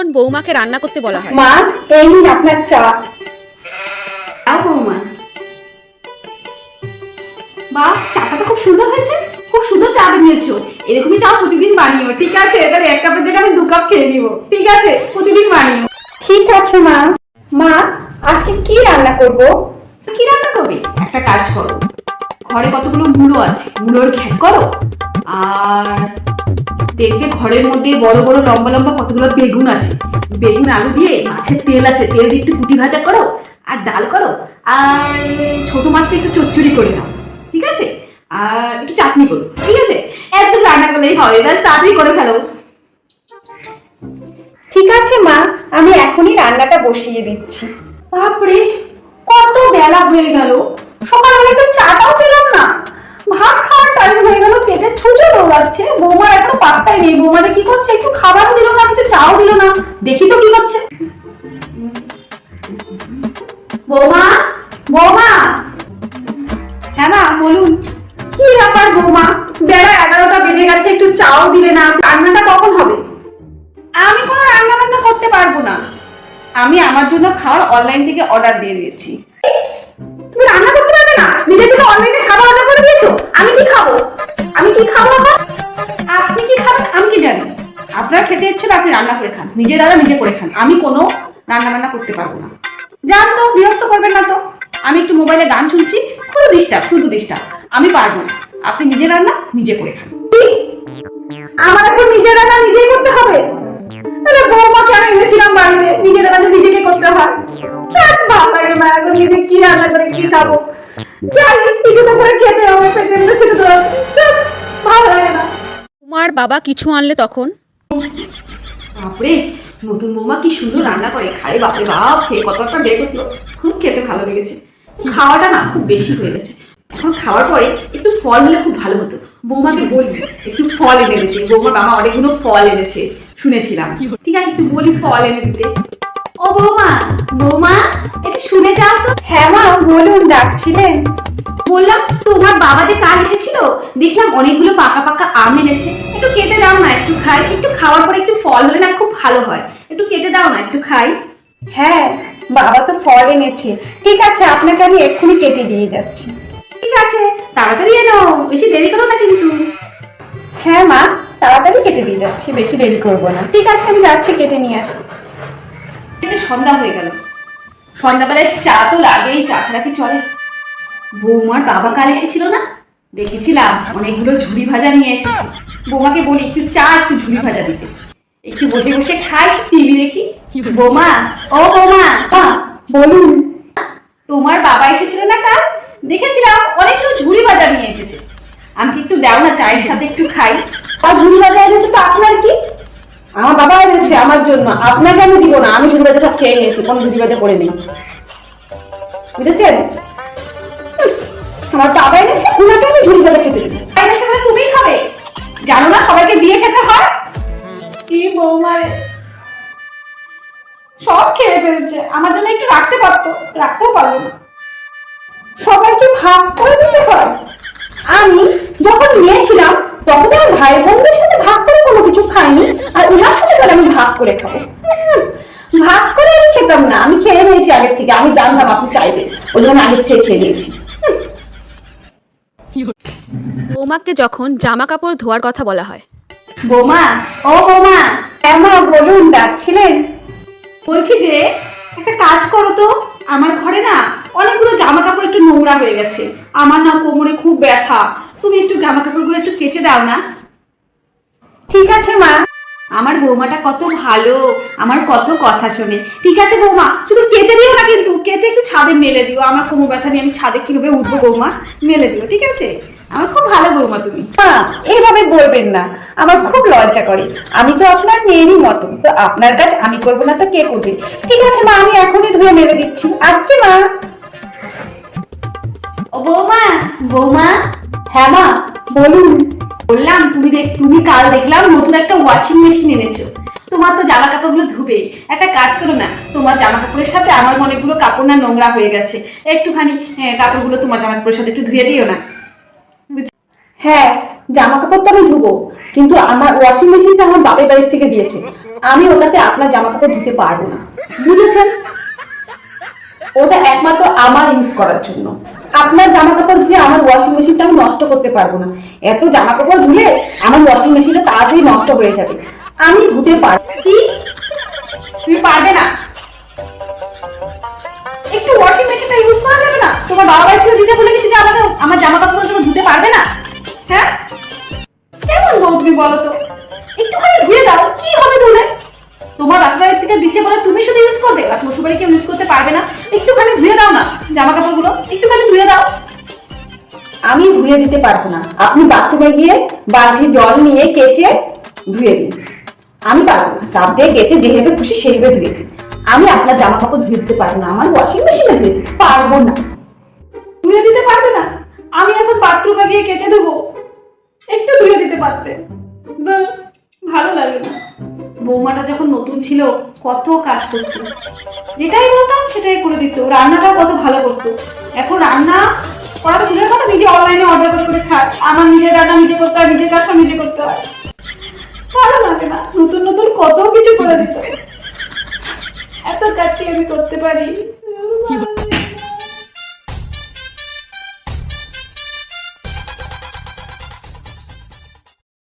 তখন বৌমাকে রান্না করতে বলা হয়। মা এই নিন আপনার চা। দাও বৌমা? বাহ চাটা তো খুব সুন্দর হয়েছে। খুব সুন্দর চা বানিয়েছো। এরকমই চাও প্রতিদিন বানিও ঠিক আছে? তাহলে এক কাপের জায়গায় আমি দু কাপ খেয়ে নিব ঠিক আছে? প্রতিদিন বানিও। ঠিক আছে মা। মা আজকে কি রান্না করব? কি রান্না করবে? একটা কাজ করো। ঘরে কতগুলো মূলো আছে মূলোর ঘ্যাট করো। আর দেখবে ঘরের মধ্যে বড় বড় লম্বা লম্বা কতগুলো বেগুন আছে। বেগুন আলু দিয়ে মাছের তেল আছে তেল দিয়ে একটু কুটি ভাজা করো আর ডাল করো। আর ছোট মাছটা একটু চচ্চড়ি করে নাও ঠিক আছে? আর একটু চাটনি করো ঠিক আছে? একদম রান্না করলেই হবে এবার তাড়াতাড়ি করে ফেলো। ঠিক আছে মা আমি এখনই রান্নাটা বসিয়ে দিচ্ছি। বাপরে কত বেলা হয়ে গেল। সকালবেলা কেউ চাটাও পেলাম না। ভাত খাওয়ার টাইম হয়ে গেল, পেটে ছুঁচো দৌড়াচ্ছে বৌমার এখনও পাত্তাই নেই। বৌমারে কি করছে, একটু খাবারও দিল না, কিছু চাও দিল না। দেখি তো কি করছে। বৌমা বৌমা। হ্যাঁ মা, বলুন। কি ব্যাপার বৌমা? বেলা এগারোটা বেজে গেছে, একটু চাও দিলে না। রান্নাটা কখন হবে? আমি কোনো রান্না বান্না করতে পারব না। আমি আমার জন্য খাওয়ার অনলাইন থেকে অর্ডার দিয়ে দিয়েছি। তুমি রান্না করতে পারবে না? নিজে থেকে অনলাইনে আমি কি খাব? আমি কি খাব? আপনি কি খাবেন? আমি কি জানি। আপনার খেতে ইচ্ছে আপনি রান্না করে খান। নিজে দাদা নিজে করে খান। আমি কোনো রান্না বান্না করতে পারব না। যান তো, বিরক্ত করবেন না তো। আমি একটু মোবাইলে গান শুনছি। শুধু ডিস্টার্ব শুধু ডিস্টার্ব। আমি পারব না। আপনি নিজে রান্না, নিজে করে খান? আমার এখন নিজের রান্না নিজেই করতে হবে? তাহলে বৌমা কেন এনেছিলাম বাড়িতে। নিজের রান্না নিজেকে করতে হয়। না এখন নিজে কি রান্না করে কি খাব? যাই কিছু তো করে খেতে হবে পেটে এমনি ছোট ভালো লাগে না। তোমার বাবা কিছু আনলে তখন? বাপরে নতুন বৌমা কি সুন্দর রান্না করে। খাই বাপরে বাপ খেয়ে কতটা বের করল। খুব খেতে ভালো লেগেছে। খাওয়াটা না খুব বেশি হয়ে গেছে। এখন খাওয়ার পরে একটু ফল হলে খুব ভালো হতো। বৌমাকে বলি একটু ফল এনে দিতে। বৌমা বাবা অনেকগুলো ফল এনেছে শুনেছিলাম। ঠিক আছে একটু বলি ফল এনে দিতে। ও বৌমা বৌমা একটু শুনে যাও তো। হ্যাঁ মা বলুন ডাকছিলেন বললাম তোমার বাবা যে কাল এসেছিল দেখলাম অনেকগুলো পাকা পাকা আম এনেছে। একটু কেটে দাও না একটু খাই। একটু খাওয়ার পরে একটু ফল হলে না খুব ভালো হয়। একটু কেটে দাও না একটু খাই। হ্যাঁ বাবা তো ফল এনেছে। ঠিক আছে আপনাকে আমি এক্ষুনি কেটে দিয়ে যাচ্ছি। ঠিক আছে তাড়াতাড়ি এনো বেশি দেরি করো না কিন্তু। হ্যাঁ মা তাড়াতাড়ি কেটে দিয়ে যাচ্ছি বেশি দেরি করব না। ঠিক আছে আমি যাচ্ছি কেটে নিয়ে আসি। এতে সন্ধ্যা হয়ে গেল। সন্ধ্যাবেলায় চা তো লাগেই চা ছাড়া কি চলে বৌমার বাবা কাল এসেছিল না? দেখেছিলাম, অনেকগুলো ঝুড়ি ভাজা নিয়ে এসেছে। বৌমাকে বলি, একটু চা, একটু ঝুড়ি ভাজা দিতে। একটু বসে বসে খাই, টিভি দেখি। বৌমা, ও বৌমা বলুন, তোমার বাবা এসেছিল না কাল? দেখেছিলাম, অনেকগুলো ঝুড়ি ভাজা নিয়ে এসেছে। আমাকে একটু দাও না, চায়ের সাথে একটু খাই। আর ঝুড়ি ভাজা এনেছে তো, আপনার কি? আমার জন্য। আপনাকে আমি দিব না, আমি ভাজা সব খেয়ে নিয়েছি, কোনো ভাজা করে নেই বুঝেছেন? আমার বাবা এনেছে, ওনাকে আমি ভাজা খেতে দেবো। তাই না সেটা খাবে। জানো না সবাইকে দিয়ে খেতে হয়? কি বৌমা রে। সব খেয়ে ফেলছে, আমার জন্য একটু রাখতে পারতো, রাখতেও পারল না। সবাইকে ভাগ করে দিতে হয়। আমি যখন নিয়েছিলাম তখন আমি ভাই বোনদের সাথে ভাগ করে কোনো কিছু খাইনি আর ওনার সাথে করে আমি ভাগ করে খাব। ভাগ করে আমি খেতাম না আমি খেয়ে নিয়েছি আগের থেকে আমি জানতাম আপনি চাইবেন। ওই জন্য আগের থেকে খেয়ে নিয়েছি। বৌমাকে যখন জামা কাপড় ধোয়ার কথা বলা হয়। বৌমা ও বৌমা হ্যাঁ বলুন ডাকছিলেন? বলছি যে একটা কাজ করো তো আমার ঘরে না অনেকগুলো জামা কাপড় একটু নোংরা হয়ে গেছে। আমার না কোমরে খুব ব্যথা তুমি একটু জামা কাপড়গুলো একটু কেচে দাও না। ঠিক আছে মা। আমার বৌমাটা কত ভালো আমার কত কথা শোনে। ঠিক আছে বৌমা শুধু কেচে দিও না কিন্তু কেচে একটু ছাদে মেলে দিও। আমার কোমর ব্যথা নিয়ে আমি ছাদে কীভাবে উঠবো বৌমা? মেলে দিও ঠিক আছে? আমার খুব ভালো বৌমা তুমি। মা এইভাবে বলবেন না। আমার খুব লজ্জা করে। আমি তো আপনার মেয়েরই মতো। তো আপনার কাজ আমি করব না তো কে করবে? ঠিক আছে মা আমি এখনই ধুয়ে মেরে দিচ্ছি। আসছি মা। ও বৌমা বৌমা। হ্যাঁ মা, বলুন। বললাম, তুমি দেখ, তুমি কাল দেখলাম নতুন একটা ওয়াশিং মেশিন এনেছো। তোমার তো জামা কাপড়গুলো ধুবে একটা কাজ করো না, তোমার জামা কাপড়ের সাথে আমার অনেকগুলো কাপড় না নোংরা হয়ে গেছে। একটুখানি কাপড়গুলো তোমার জামা কাপড়ের সাথে একটু ধুয়ে দিও না। হ্যাঁ জামা কাপড় তো আমি ধুবো, কিন্তু আমার ওয়াশিং মেশিনটা আমার বাপের বাড়ির থেকে দিয়েছে। আমি ওটাতে আপনার জামা কাপড় ধুতে পারব না। বুঝেছেন? ওটা একমাত্র আমার ইউজ করার জন্য। আপনার জামা কাপড় ধুয়ে আমার ওয়াশিং মেশিনটা আমি নষ্ট করতে পারব না। এত জামা কাপড় ধুলে আমার ওয়াশিং মেশিনটা তাড়াতাড়ি নষ্ট হয়ে যাবে। আমি ধুতে পারব কি? তুমি পারবে না। একটু ওয়াশিং মেশিনটা ইউজ করা যাবে না? তোমার বাবা বাড়ি থেকে দিতে বলে কি যে আমাকে আমার জামা কাপড় ধুতে পারবে না। হ্যাঁ? কেমন বউ তুমি বলো তো? থেকে দিচ্ছে বলে, তুমি শুধু ইউজ করবে। আর শ্বশুর বাড়ি কেউ ইউজ করতে পারবে না। একটুখানি ধুয়ে দাও না জামা কাপড়গুলো একটুখানি ধুয়ে দাও। আমি ধুয়ে দিতে পারব না। আপনি বাথরুমে গিয়ে বালতি জল নিয়ে কেচে ধুয়ে দিন। আমি পারব না। সাপ দিয়ে কেচে যেভাবে খুশি সেইভাবে ধুয়ে দিন। আমি আপনার জামা কাপড় ধুয়ে দিতে পারব না। আমার ওয়াশিং মেশিনে ধুয়ে দিতে পারব না। ধুয়ে দিতে পারবে না। আমি এখন বাথরুমে গিয়ে কেচে দেবো একটু ধুয়ে দিতে পারতে। ভালো লাগে না। বৌমাটা যখন নতুন ছিল, কত কাজ করতো। যেটাই বলতাম সেটাই করে দিত। রান্নাটাও কত ভালো করতো। এখন রান্না করা তো কথা নিজে অনলাইনে অর্ডার করে করে খায়। আমার নিজের রান্না নিজে করতে হয়, নিজের কাজটা নিজে করতে হয়। ভালো লাগে না। নতুন নতুন কত কিছু করে দিত। এত কাজ কি আমি করতে পারি?